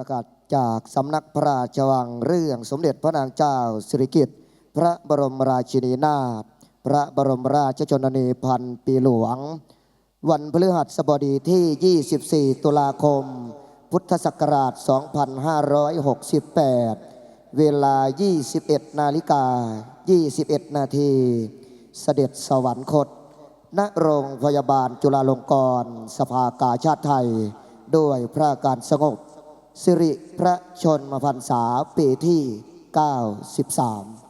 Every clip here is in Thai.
ประกาศจากสำนักพระราชวังเรื่องสมเด็จพระนางเจ้าสิริกิติ์พระบรมราชินีนาถพระบรมราชชนนีพันปีหลวง วันพฤหัสบดีที่ 24 ตุลาคม พุทธศักราช 2568 เวลา 21 นาฬิกา 21 นาที เสด็จสวรรคต ณ โรงพยาบาลจุฬาลงกรณ์ สภากาชาติไทย ด้วยพระการสงบ สิริพระชนมพรรษาปีที่ 93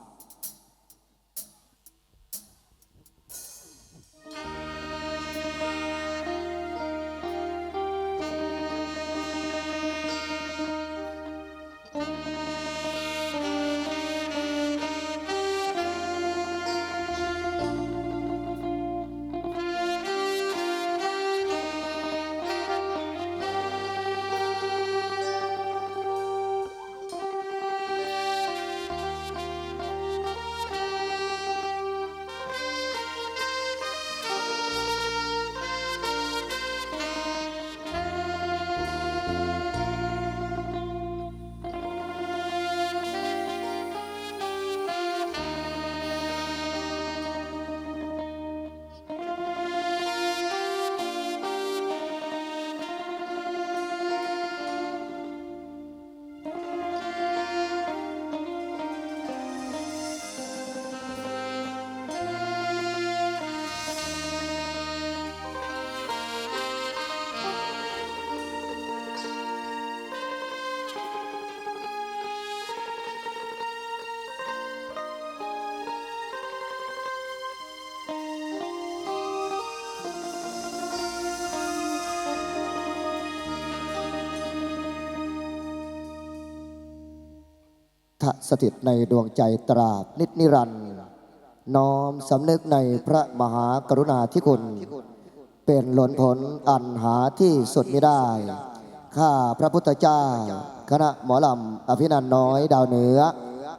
สถิตในดวงใจตราบนิจนิรันดร์น้อมสำนึกในพระมหากรุณาธิคุณ เป็นหล่นผลอันหาที่สุดไม่ได้ ข้าพระพุทธเจ้า คณะหมอลำอภินันท์น้อยดาวเหนือ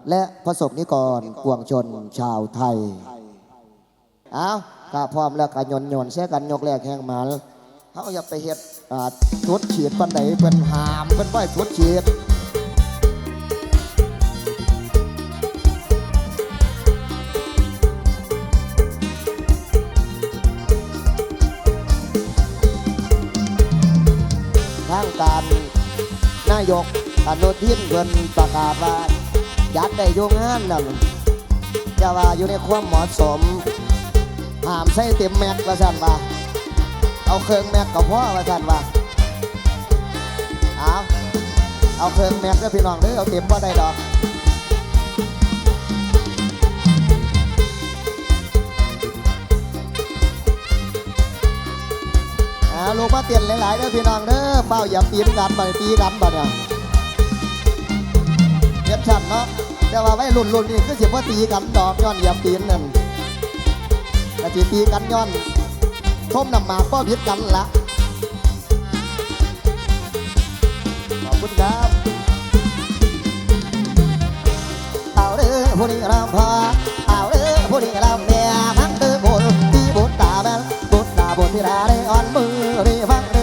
และพระสงฆ์นิกรกวงชนชาวไทย เอาข้าพร้อมแล้วกันยนยนเสียกันยกแรกแห่งหมันเขาอย่าไปเฮ็ดทุดเฉียดปันไหนเป็นหามเป็นป้อยทุดเฉียด นายกอนุทินเพิ่นประกาศว่ายัดได้โยงงานนั่นจะว่าอยู่ในความเหมาะสมหามใส่เต็มแม็กว่าสั่นว่าเอาเครื่องแม็กกับพ่อว่าสั่นว่าเอาเอาเครื่องแม็กเด้อพี่น้องเด้อเอาเต็มว่าได้ดอก เตียนหลายๆเด้อพี่น้องเด้อเป้าอย่าตีนกันบ่ตีกันบ่เนี่ยเย็บชันเนาะแต่ว่าไว้รุ่นรุ่นๆนี่คือสิบ่ตีกันดอกย้อนเหยียบตีนนั่นก็สิตีกันย้อนท่มนำหมากก็พิดกันละขอบคุณครับเอาเด้อผู้นี้รำพาเอาเด้อผู้นี้รำ บุญตาบุญที่ดาได้อ่อนมือรีฟัง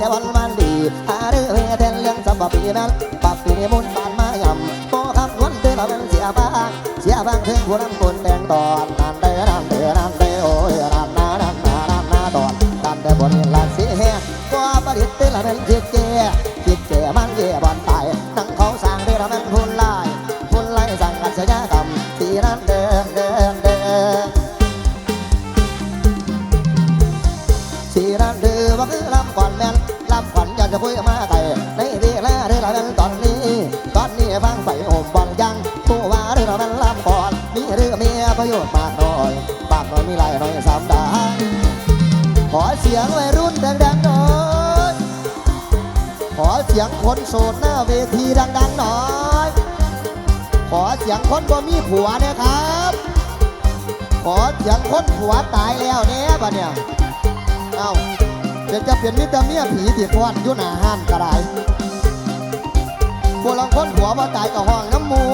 แต่วันวันดีหาเรื่องเทนเรื่องสับปีนั้นปับปีมุนบานมายำโตคำนวลเตือนเราเป็นเสียบ้างเสียบ้างถึงผู้นำคนแดงตอนนั่นเด้อนั่นเด้อนั่นเด้อโอ้ยนั่นนานั่นนานั่นนาตอนนั่นเด้อบนนี้ละเสียแห้งก็ประดิษฐ์เธอเราเป็นจิตเจจิตเจมันเย่ สียงวัยรุ่นดังๆหน่อย ขอเสียงคนโสดหน้าเวทีดังๆหน่อย ขอเสียงคนบ่มีผัวเนี่ยครับ ขอเสียงคนผัวตายแล้วเนี่ยบัดเนี่ยเอ้าเดี๋ยวจะเปลี่ยนมิตรเมียผีที่พอดยู่หนาห้านก็ได้พวลังคนผัวมาตายกับห้องน้ำมู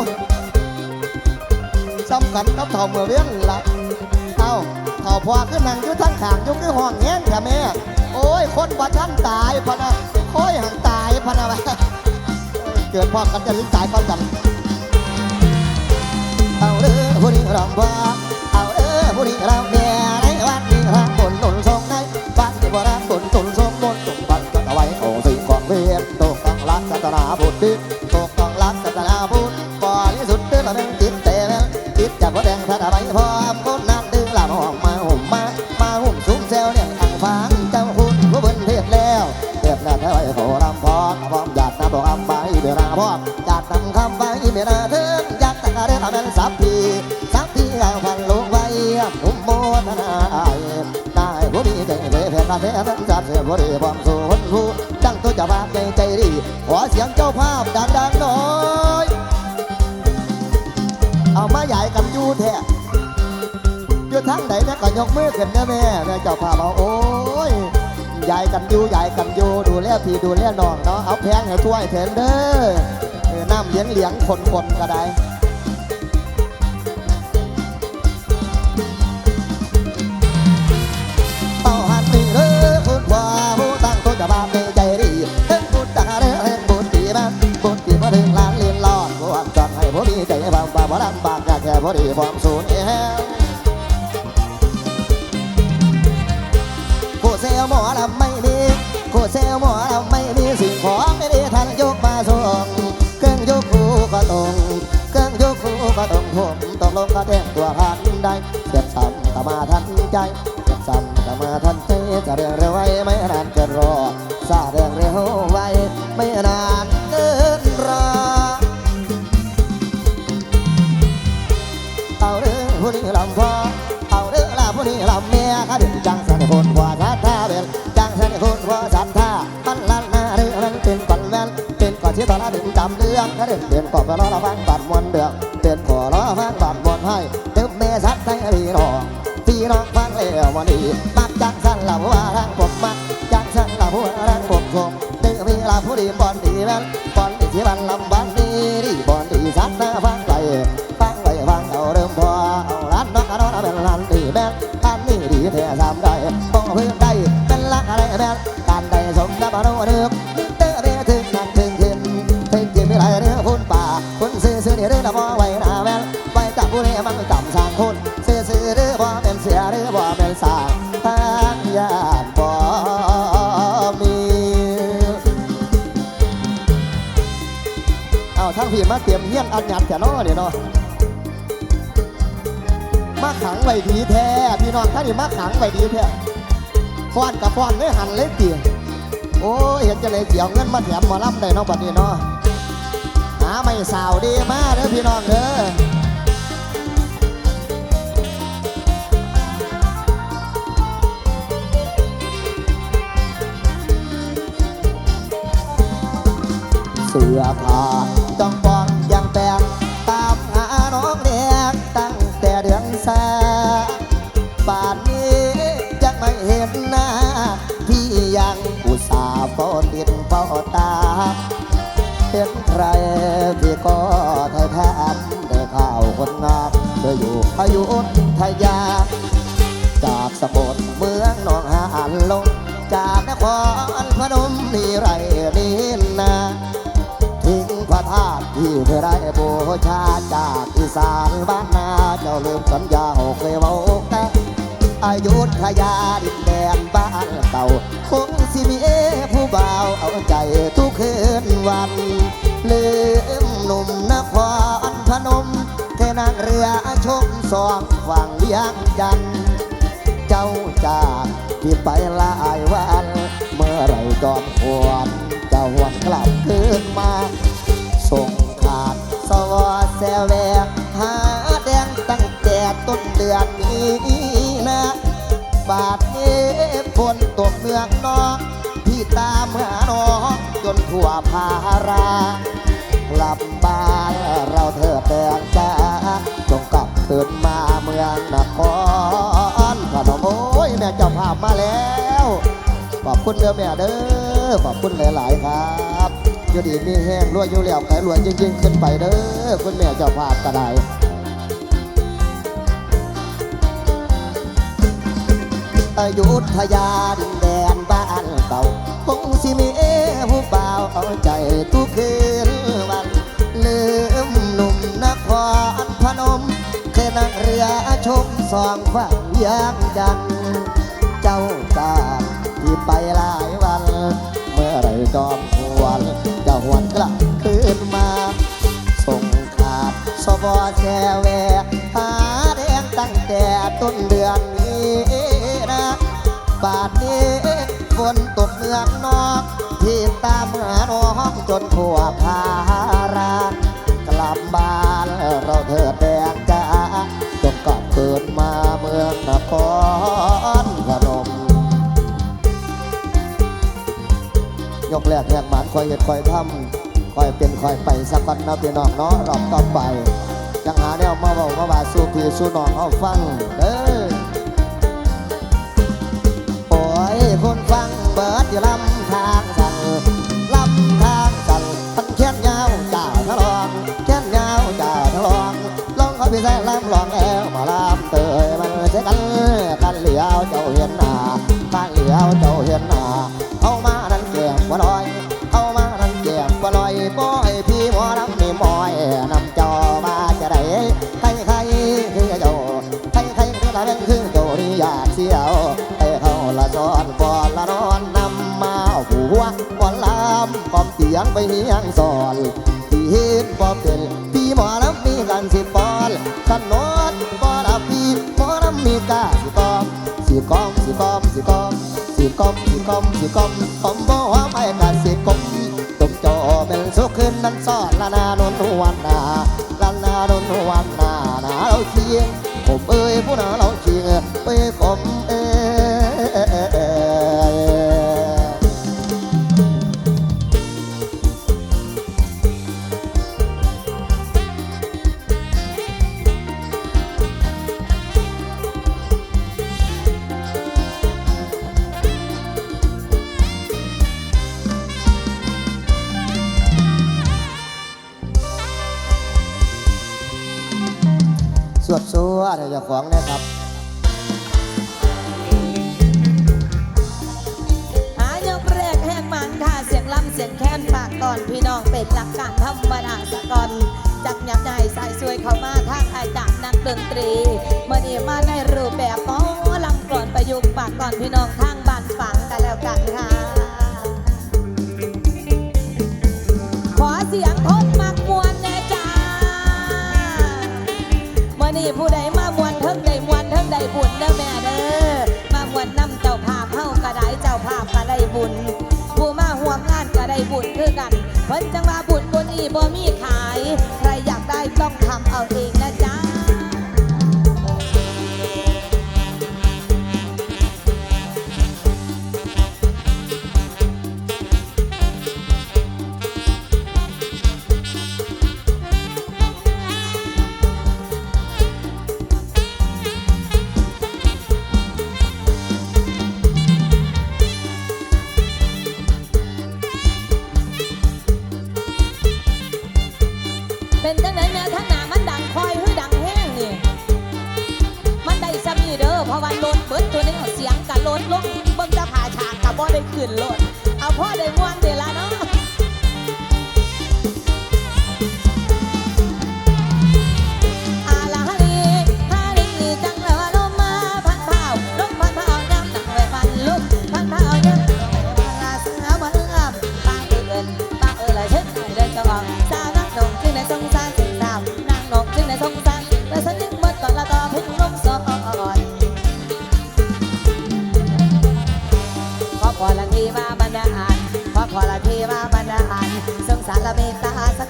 ซ้ำกันกับเถ่าเมื่อเวียนละเอ้า เถ่าพอขึ้นนั่งอยู่ทั้งขางอยู่คือห้องแง้งแค่แม่ โอ้ย คนว่าท่านตายพะนะโอ้ยห่างตายพะนะเกิดพร้อกันจะลิ้นตายพร้อมกันเอาเด้อผู้นี้รำว่าเอาเด้อผู้นี้รำเนี่ยในวันนี้รำบนตุนทรงในวันที่บ่รำบนตุนทรงบนตุนบันก็เอาไว้โอ้สิกองเวียนตกต้งรักสัตนาบุตร อเสียงเจ้าภาพดังๆหน่อย เอามาใหญ่กันอยู่แท้อยู่ทั้งไหนเนี่ก็ยกมือขึ้นนะแม่แม่เจ้าภาพเอาโอ้ยใหญ่กันอยู่ยายกันอยู่ดูแลพี่ดูแลน้องเนาะเอาแพงให้ช่วยเถินเด้อน้ำเลี้ยงเลี้ยงคนคนก็ได้ บากอยากแค่ผู้ดีความสูญเอง ตอนนั้นดึงจำเรื่องถ้าดึงเตือนก่อนไปรอระวังบัดมวนเดือดเตือนขอรอฟังบัดมวนให้เติมเมสัตให้พี่น้องพี่น้องฟังแล้ววันนี้ ผู้นี้มันจำสางคนซื้อซื้อหรือบ่เป็นเสียหรือบ่เป็นสางทางญาติบ่มีเอาทั้งพี่มาเตรียมเฮี้ยนอันหยัดแค่นอเนี่ยเนาะมาขังไว้ดีแท้พี่น้องท่านนี่มาขังไว้ดีแท้ฟ้อนกับฟ้อนไม่หันเลยเตียงโอ้เห็นจะเลยเสียวเงินมาแถมหมอลำได้เนาะบัดนี้เนาะหาไม่สาวดีมากเด้อพี่น้องเด้อ สื้อผ้าจ้องปองยังแปลงตามหาน้องเด็กตั้งแต่เดือนสาป่านนี้ยังไม่เห็นหน้า พี่ยังอุตส่าห์เฝ้าดินเฝ้าตา เห็นใครพี่ก็ไทยแทนได้ข่าวคนงามเธออยู่อายุทยา จากสมุทรเมืองหนองหานลงจากนครพนมนี่ไร เธอได้บูชาจากอีสานบ้านนาเจ้าลืมสัญญาเคยเว้าแต่อายุทยาดินแดนบ้านเก่าคงสิมีผู้บ่าวเอาใจทุกคืนวันลืมหนุ่มนครพนมแค่นั่งเรือชมสองฝั่งเวียงจัน เจ้าจากที่ไปหลายวัน เมื่อไรจอมควรจะหวนกลับคืนมา วแวหาแดงตั้งแต่ต้นเดือนนี้นะ บาดเจ็บฝนตกเมืองนอกพี่ตามหาน้องจนทั่วพารากลับบ้านเราเธอแปลงจาจงกลับตื่นมาเมืองนครขนมโอ้ยแม่เจ้าภาพมาแล้ว ขอบคุณเด้อแม่เด้อขอบคุณหลาย ๆ ครับ อยู่ดีมีแห้งรวยอยู่แล้วใครรวยยิ่งๆขึ้นไปเด้อคุณแม่เจ้าภาพก็ได้อยุธยาดินแดนบ้านเก่าคงสิมีผู้บ่าวเอาใจทุกคืนวันลืมหนุ่มนครพนมเคยนั่งเรือชมสองฝั่งยางจันเจ้าจาที่ไปหลายวัน เมื่อไรจอม หวนจะหวนกลับคืนมา ส่งขาดสบอแชแวหาแดงตั้งแต่ต้นเดือนนี้นะ บาดนี้ฝนตกเมืองนอก ที่ตามหาน้องจนทั่วภารากลับบ้านเราเถิดแดงจ้าจงกลับเกิดมาเมืองนคร กแรกแรกหมันคอยเห็ดคอยทำคอยเป็นคอยไปสักวันนะพี่น้องเนาะรอบต่อไปยังหาแนวมาบอกมาบาสู้พี่สู้น้องเอาฟังเด้อโอ้ยคนฟังเบิดอยู่ลำทาง ไปเฮียงสอนที่เห็นบ่เป็นพี่หมอลำมีกันสิปอนกันนอนบ่ละพี่หมอลำมีกาสิกอมสิกอมสิกอมสิกอมสิกอมสิกอมสิกอมผมบอกว่าไปกันสิกอมตุ่มจอเป็นสุขขึ้นนั้นสอดละนาโนนวันนาละนาโนนวันนานาเราเชียงผมเอ้ยผู้นาเราเชียงไปผมเอ้ ลำเสียงแค้นฝากตอนพี่น้องเป็นหลักการธรรมดาสะกอนจักหยับใหญ่สายสวยเข้ามาทางอาจารย์นักดนตรีเมื่อนี้มาในรูปแบบหมอลำก่อนประยุกต์ฝากก่อนพี่น้องทาง นเพิ่นจังว่าบุญบนนี้บ่มี ด้ขึ้นโลดเอาพ่อได้ม่วนเดละเนาะ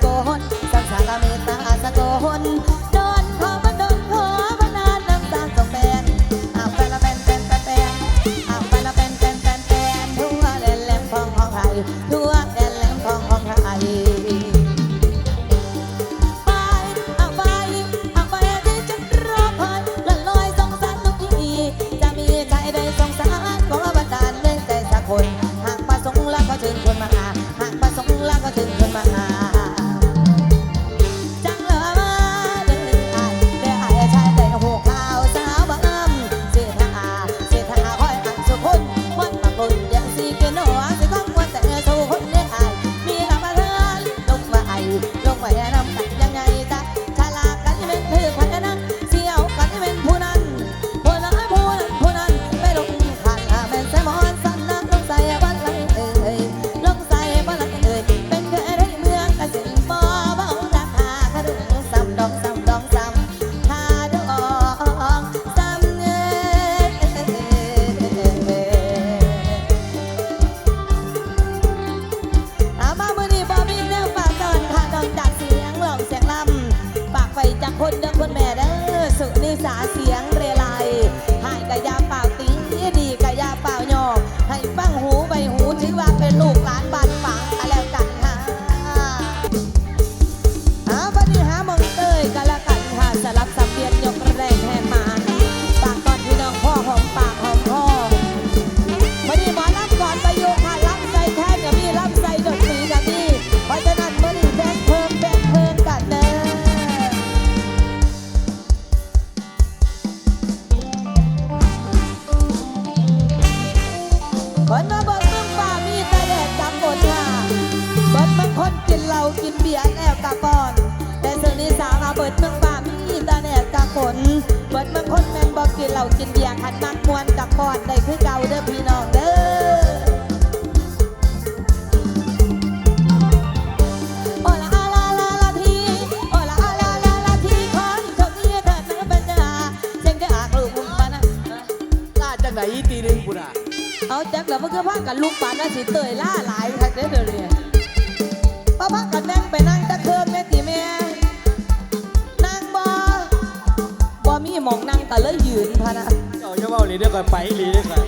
ตาสะโกนสงสารละเมตตาสะโกน คนดังคนแม่เด้อสุนิสาเสียงเรไล กินเบียร์แล้วกะก่อน แต่ส่วนนี้สาวมาเบิดเมืองป่ามีแต่แดดกับฝนเบิดบางคนแม่นบอกกินเหล้ากินเบียร์ขันมักมวนกับก่อนได้คือเก่าเด้อพี่น้องเด้อโอละอาลาลาลาทีโอละอาลาลาลาทีขอให้โชคดีเถิดนะเป็นจาเสียงจะอากลูกมุมปานะล่าจังไหนอีตีหนึงปุ่นอะเอาจักแล้วมันคือพากันลูกปานว่าสิเตยล่าหลายคักเด้อเดี๋ยวนี้ ลีเดียก่อนไปหลีเดียก่อน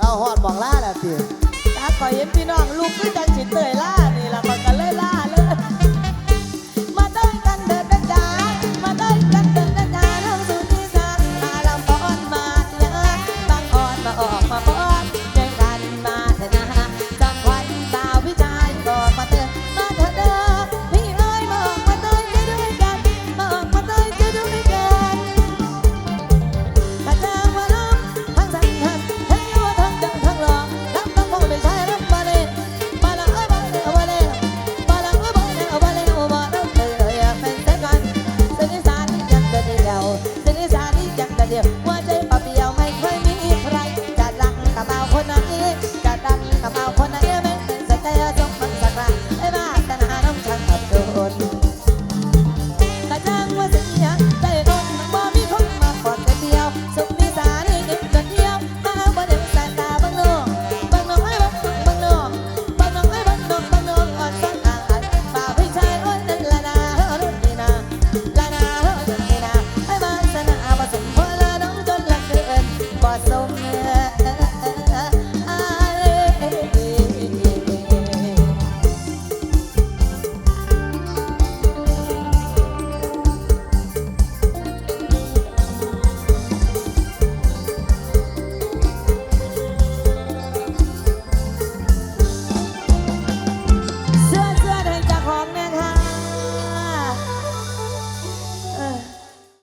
เอาหอดบอกล่าแล้วสิถ้าขอยเห็นพี่น้องลูกคือจังสิเตยล่า